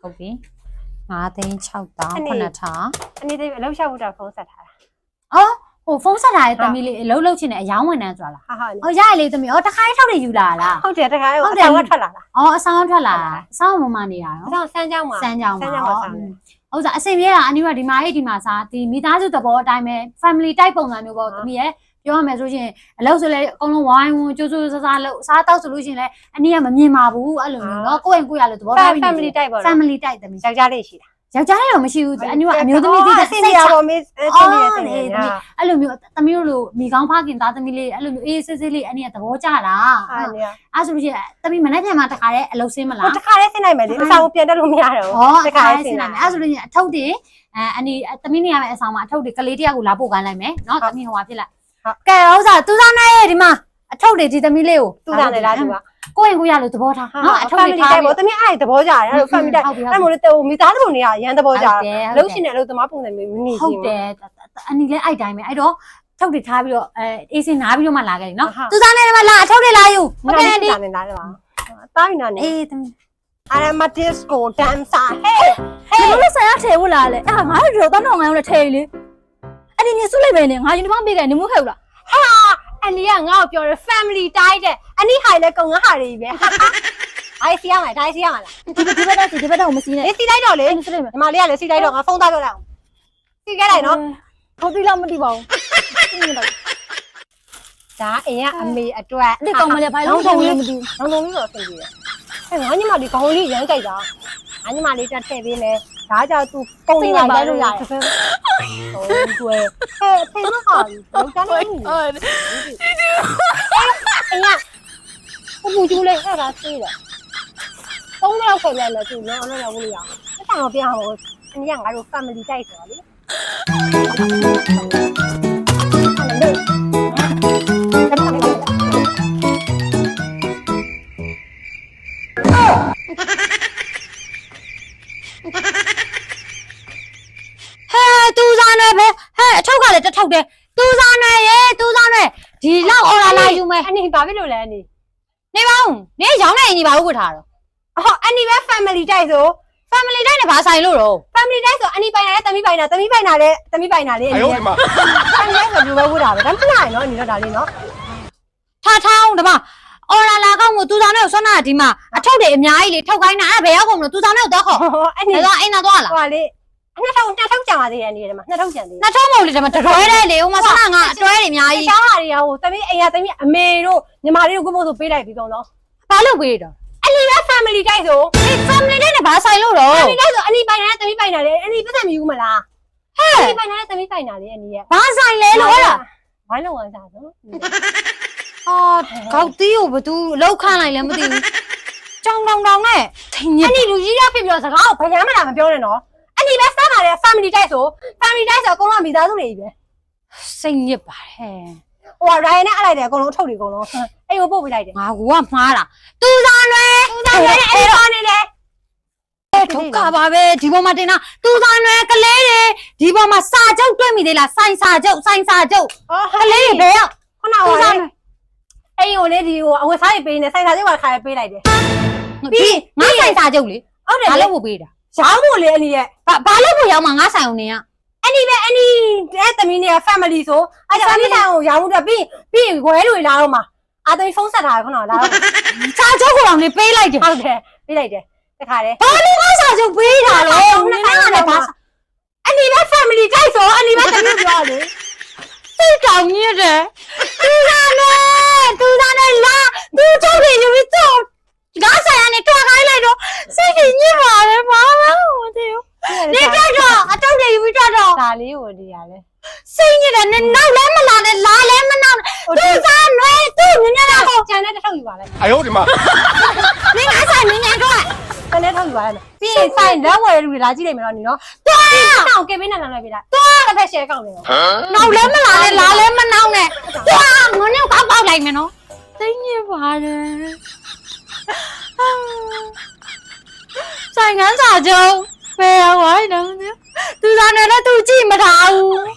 ဟုတ်ပြီ9သိန်း6တောင်းအဲ့ဒီ9ထောင်အနေနဲ့အလုပ်ရှောက်ဖို့တော့ဖုန်းဆက်ထားတာအော်ဟိုဖုန်းဆက်ထားတဲ့ဟုတ်သမီးလေးအလုံးလုံးချင်းနဲ့အယောင်းဝင်နေဆိုတာလားဟာဟာအော်ရရလေသမီးအော်တခါလေးထောက်နေယူလာလားဟုတ်တယ်တခါဟုဟုတ်တ်တယ်တယ်ကထွက်လာတာအော်အဆောင်ထွက်လာအဆောင်မမနေတာအနော်ဆောင်စမ်းကြောင်းမှာစမ်းကြောင်းစမ်းမှာကြောင်းမှာအော်ဆောင်းတယ်ဟုတ်စားအစင်ပြေတာအနီးကဒီမှာဟဲ့ဒီမှာစားဒီမိသားစုသဘောအတိုင်းပဲ family type ပုံစံမျိုးပေါ့ဟုတ်သမီးရဲ့ ပြောရမယ်ဆိုရှင်အလုပ်ဆိုလဲအကုန်လုံးဝိုင်းဝန်းကြိုးကြိုးစားစားလုပ်စားတော့ဆိုလို့ရှင်လဲအနီးကမမြင်ပါဘူးအဲ့လိုမျိုးနော်ကိုယ့်ရင်ကိုယ်ရလို့သဘောထားပြီးနေ family type ပေါ့နော် family type သမီးယောက်ျားလေးရှိတာယောက်ျားလေးတော့မရှိဘူးအနီးကအမျိုးသမီးကြီးအတဲ့ဆင်စိတ်ပြေချပါမေးအဆင်ပြေအဆင်ပြေအော်အေးအဲ့လိုမျိုးသမီးတို့လိုမိကောင်းဖခင်သားသမီးလေးအဲ့လိုမျိုးအေးဆေးဆေးလေးအနည်းကသဘောကျတာအားနေအဲ့ဆိုလို့ရှိရင်သမီးမနေ့ပြန်မှတခါတည်းအလုပ်ဆင်းမလားဟိုတခါလေးဆင်းနိုင်မယ်လေအဆောင်ပြန်တက်လို့မရတော့ဟောတတခါခါလေးလေးဆဆင်းင်းနိုနိုင်င်မယ်အဲ့ဆိုလို့ရှိရင်အထုပ်တွေအဲအနီးသမီးနေရမယ့်အဆောင်မှာအထုပ်တွေကလေးတယောက်ကိုလာပို့ခိုင်းလိုက်မယ်နော်သမီးဟိုဟာဖြစ်လိုက်ဟုတ် ကဲဥစားသူစားနေဒီမှာအထုပ်တွေဒီသမီးလေးကိုသူ့သားနေလားသူကကိုယ့်ရင်ကိုယ်ရလို့သဘောထားနော်အထုပ်တွေ family ထား type ပေါ့တမီးအဲ့သဘောကြတယ်အဲ့လို family type ဟုတ်ပြီဟုတ်အဲ့မို့လေတူမိသားစုပုံတွေကရန်သဘောကြဟုတ်တယ်တယ်အလုပ်ရှင်နဲ့အလုပ်သမားပုံစံမျိုးမနေဟုချင်တ်တယ်အနီးလဲအဲ့တိုင်းပဲအဲ့တော့ထုပ်တွေထားပြီးတော့အဲအေးစင်နားပြီးတော့မှလာခဲ့တယ်နော်ဟုတ်သူစားနေဒီမှာလာအထုပ်တွေလာယူဘူးဟုတ်ဟုတ်ကဲ့တယ်ဒီဒီနေလားတော့တားပြီနော်နေအေးသမီးအာရမတ်တစ်ကိုဒမ်စာဟဲ့ဟဲ့လို့ဆိုင်ရထဲဝလာလေအဲ့ဒါငါတို့တော့တောင်းငါတို့လည်းထဲလေ အဲ့ဒီညစုလိုက်ပဲနေငါယူနီဖောင်းပေးခဲ့နေမှုခဲ့ဘူးလားဟာအလီကငါ့ကိုပြောတယ် family တိုင်းတဲ့အနိဟာလည်းကုံငါဟာတွေပဲအိုင်စီရမှာဒါစီရမှာလားဒီဒီဘက်တော့ဒီဘက်တော့မစီးနဲ့လေစီလိုက်တော့လေအဲ့ဒီစလိုက်မယ်ညီမလေးကလည်းစီလိုက်တော့ငါဖုန်းသားပြောလိုက်အောင်စီခဲ့လိုက်နော်ဟုတ်ပြီလားမသိပါဘူးဒါအိမ်ကအမေအတွက်အဲ့ဒီကောင်မလေးဘာလို့ထုံလဲမသိဘူးလုံးလုံးလေးတော့ဆင်ပြေတယ်အဲငါညီမလေးခေါင်းလေးရမ်းကြိုက်တာငါညီမလေးတက်ထည့်ပေးမယ် ဒါကြောင့် तू ပုံနေလိုက်လဲလို့ရတယ်ဟုတ်ကွယ်ဟဲ့ဖေမဟာလောက်ကြနေပြီဟုတ်အိမ်ကပူပူကျူးလေးအဲ့ဒါသေးတယ်သုံးလောက်ခဲ့ပြန်လဲသူနော်အဲ့လိုရောက်လို့ရအောင်အဲ့တော့ပြန်ဟိုအနည်းငါတို့ family တိုက်ဆိုတော့လေ တယ်တစ်ထောက်တယ်သူစားနေရေသူစားနေဒီလောက်အော်လာလာယူမယ်အနေဘာဖြစ်လို့လဲအနေနေပါဦးနေရောင်းနေနေပါဦးကိုထားတော့အော်အနေပဲ family တိုက်ဆို family တိုင်းနဲ့ဘာဆိုင်လို့တော့ family တိုင်းဆိုအနီပိုင်နာနဲ့တမီပိုင်နာတမီပိုင်နာနဲ့တမီပိုင်နာလေးအဲ့ဒီမှာ family ဆိုဘယ်လိုပဲဟုတ်တာပဲဒါမှမဟုတ်နော်အနီတော့ဒါလေးနော်ထားထားအောင်ဒီမှာ order လာကောင်းကိုသူဆောင်နဲ့ကိုဆွမ်းနာဒီမှာအထုပ်တွေအများကြီးလေထောက်ခိုင်းတာအဲ့ဒါဘယ်ရောက်ကုန်မလို့သူဆောင်နဲ့ကိုတော့ခေါ်အဲ့ဒီတော့အိမ်တော့သွားလားဟိုလေ နှစ်ထောင်နှစ်ထောင်ကြံပါသေးတယ်အနည်းတယ်မှာနှစ်ထောင်ကြံသေးတယ်နှစ်ထုံးမဟုတ်လေဒီမှာတရွဲတဲ့လေဟိုမှာဆွမ်းနာငါအတွဲတွေအများဒီကြီးချောင်းဟာတွေကဟိုတမီးအိမ်ကတမီးအမေတို့ညီမလေးတို့ကိုမို့ဆိုပေးလိုက်ပြီးတော့နော်ဘာလို့ပေးတော့အနည်းပဲ family တိုက်ဆိုဒီ family တိုင်းနဲ့ဘာဆိုင်လို့တော့ family တိုက်ဆိုအနည်းပိုင်တာလဲတမီးပိုင်တာလေအနည်းပတ်သက်မယူမလားဟဲ့အနည်းပိုင်တာလဲတမီးပိုင်တာလေအနည်းရဲ့ဘာဆိုင်လဲလို့အဲ့ဒါဝိုင်းလုံးဝမ်းစားဆိုအော်ကောက်တီးကိုဘသူလောက်ခန့်လိုက်လဲမသိဘူးကြောင်တောင်တောင်နဲ့ထင်ညအနည်းလူကြီးရဖြစ်ပြီးတော့စကားကိုဘယ်ရမ်းမလားမပြောနဲ့နော် အနည်းပဲစားပါလေ family တိုက်ဆို family တိုက်ဆိုအကုန်လုံးမိသားစုတွေကြီးပဲစိတ်ညစ်ပါတယ်ဟိုက Ryan နဲ့အလိုက်တယ်အကုန်လုံးအထုပ်တွေအကုန်လုံးအိမ်ကိုပို့ပေးလိုက်တယ်ငါကမှားတာသူစားလွဲသူသားလည်းအဲ့ဒါနေလေဒုက္ခပါပဲဒီပေါ်မှာတင်တာသူစားလွဲကလေးတွေဒီပေါ်မှာစာချုပ်တွေ့မိသေးလားစိုင်းစာချုပ်စိုင်းစာချုပ်အော်ကလေးတွေဘယ်ရောက်ခုနကသူဟိုစားလေလွဲအိမ်ကိုလေဒီဟိုအဝတ်စားတွေပေးနေစိုက်စားတွေကခါရပေးလိုက်တယ်ပြီးငါဆိုင်စာချုပ်လေဟုတ်တယ်ဘာလေလို့ဖို့ပေးတာ ရောင်းဖို့လေအနည်းရဲ့ဘာဘာလို့ဖို့ရောက်မှာငါဆိုင်အောင်နေရအနည်းပဲအနည်းတဲ့သမီးနဲ့ family ဆိုအဲ့ဒါအနည်းတိုင်းကိုရောင်းဖို့တော့ပြီးပြီးဝဲတွေလာတော့မှာအာသမီးဖုန်းဆက်ထားတယ်ခုနကလာတော့စာချုပ်ကိုတော့နေပေးလိုက်တယ်ဟုတ်တယ်ပေးလိုက်တယ်တခါလေဘာလို့ငါစာချုပ်ပေးတာလဲနှစ်ဆိုင်ကနေပါအနည်းပဲ family ကြိုက်ဆိုအနည်းပဲသမီးပြောလေစိတ်တောင်ညစ်တယ်သူစားလွဲသူစားလွဲလာသူချုပ်တယ်ယူပြီးတော့ငါဆိုင်ကနေတွားခိုင်းလိုက်တော့စိတ်ကြီးညစ်ပါတယ်ဘာမှမသိဘူးနေတော့တော့အတုတ်တွေယူပြီးတော့တော့ ဒါလေးကိုဒီရလဲ စိတ်ညစ်တယ်နဲ့နောက်လည်းမလာနဲ့လာလည်းမနောက်သူစားလွဲသူညညလာကို ကျန်တဲ့တစ်ထုပ်ယူပါလိုက် 哎呦我的妈！ နေငါဆိုင်ညညတော့ ကျန်တဲ့ထုပ်ယူပါလိုက်ပြီးရင်ဆိုင်လက်ဝယ်လူတွေလာကြည့်လိုက်မယ်နော်ညီနော် တွား ဆောင်းကဲပေးနေလာလိုက်ပြီလားသွားတစ်ဖက်ရှယ်ကောက်နေတော့ နောက်လည်းမလာနဲ့လာလည်းမနောက်နဲ့တွားငုံညောက်ကောက်ပေါက်လိုက်မယ်နော်စိတ်ညစ်ပါတယ်ဆိုင်ငန်းစာချုပ်ဘယ်ဝိုင်းတော့သူစားနေတော့သူကြည့်မထားဘူး